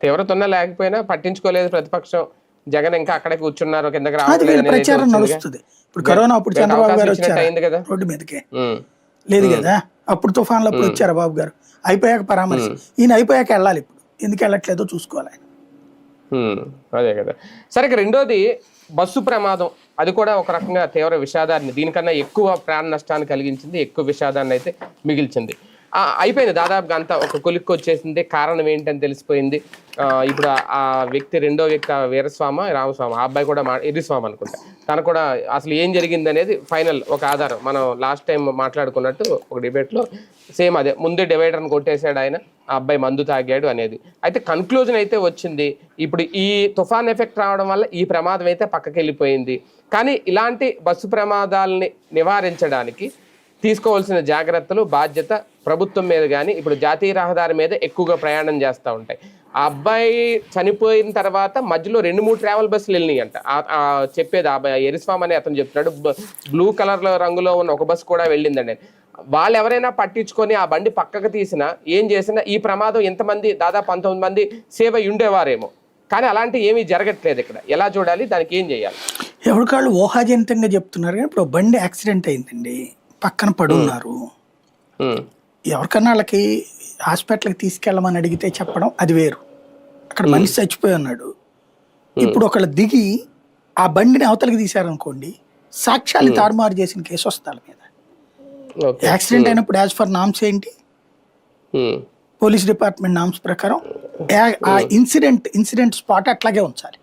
తీవ్రత ఉన్నా లేకపోయినా పట్టించుకోలేదు ప్రతిపక్షం. జగన్ ఇంకా అక్కడే కూర్చున్నారు కిందకి రావట్లేదు ఇప్పుడు కరోనా అప్పుడు చంద్రబాబు గారు వచ్చారు? కదా. రోడ్డు మీదకి. లేదు కదా? అప్పుడు తుఫాన్లు అప్పుడు వచ్చారు బాబు గారు? అయిపోయాక పరామర్శ. ఈయన అయిపోయాక వెళ్ళాలి ఇప్పుడు. ఎందుకు వెళ్ళట్లేదో చూసుకోవాలి అదే కదా. సరే రెండోది బస్సు ప్రమాదం. అది కూడా ఒక రకంగా తీవ్ర విషాదాన్ని దీనికన్నా ఎక్కువ ప్రాణ నష్టాన్ని కలిగించింది ఎక్కువ విషాదాన్ని అయితే మిగిల్చింది. అయిపోయింది. దాదాపుగా అంతా ఒక కొలిక్కి వచ్చేసింది. కారణం ఏంటని తెలిసిపోయింది. ఇప్పుడు ఆ- వ్యక్తి రెండో వ్యక్తి వీరస్వామి వీరస్వామ రామస్వామి ఆ అబ్బాయి కూడా మా ఎర్రిస్వామి అనుకుంటా. తను కూడా అసలు ఏం జరిగింది అనేది ఫైనల్ ఒక ఆధారం. మనం లాస్ట్ టైం మాట్లాడుకున్నట్టు ఒక డిబేట్లో సేమ్ అదే. ముందే డివైడర్ని కొట్టేశాడు ఆయన. ఆ అబ్బాయి మందు తాగాడు అనేది. అయితే కన్క్లూజన్ అయితే వచ్చింది. ఇప్పుడు ఈ తుఫాన్ ఎఫెక్ట్ రావడం వల్ల ఈ ప్రమాదం అయితే పక్కకి వెళ్ళిపోయింది కానీ ఇలాంటి బస్సు ప్రమాదాలని నివారించడానికి తీసుకోవాల్సిన జాగ్రత్తలు బాధ్యత ప్రభుత్వం మీద కానీ ఇప్పుడు జాతీయ రహదారి మీద ఎక్కువగా ప్రయాణం చేస్తూ ఉంటాయి. ఆ అబ్బాయి చనిపోయిన తర్వాత మధ్యలో రెండు మూడు ట్రావెల్ బస్సులు వెళ్ళినాయి అంట చెప్పేది ఆ అబ్బాయి ఎరిస్వామి అని అతను చెప్తున్నాడు బ- బ్లూ కలర్ రంగులో ఉన్న ఒక బస్సు కూడా వెళ్ళిందండి. వాళ్ళు ఎవరైనా పట్టించుకొని ఆ బండి పక్కకు తీసినా ఏం చేసినా ఈ ప్రమాదం ఎంతమంది దాదాపు పంతొమ్మిది మంది సేవ ఉండేవారేమో. కానీ అలాంటి ఏమీ జరగట్లేదు ఇక్కడ. ఎలా చూడాలి? దానికి ఏం చేయాలి? ఎవరికాళ్ళు ఊహాజనితంగా చెప్తున్నారు కానీ ఇప్పుడు బండి యాక్సిడెంట్ అయిందండి. పక్కన పడున్నారు. ఎవరికన్నా వాళ్ళకి హాస్పిటల్కి తీసుకెళ్ళమని అడిగితే చెప్పడం అది వేరు. అక్కడ మనిషి చచ్చిపోయి ఉన్నాడు. ఇప్పుడు ఒకళ్ళు దిగి ఆ బండిని అవతలకి తీశారనుకోండి సాక్ష్యాలు తారుమారు చేసిన కేసు వస్తాల మీద. యాక్సిడెంట్ అయినప్పుడు యాజ్ ఫర్ నామ్స్ ఏంటి? పోలీస్ డిపార్ట్మెంట్ నామ్స్ ప్రకారం ఆ ఇన్సిడెంట్ ఇన్సిడెంట్ స్పాట్ అట్లాగే ఉంచాలి.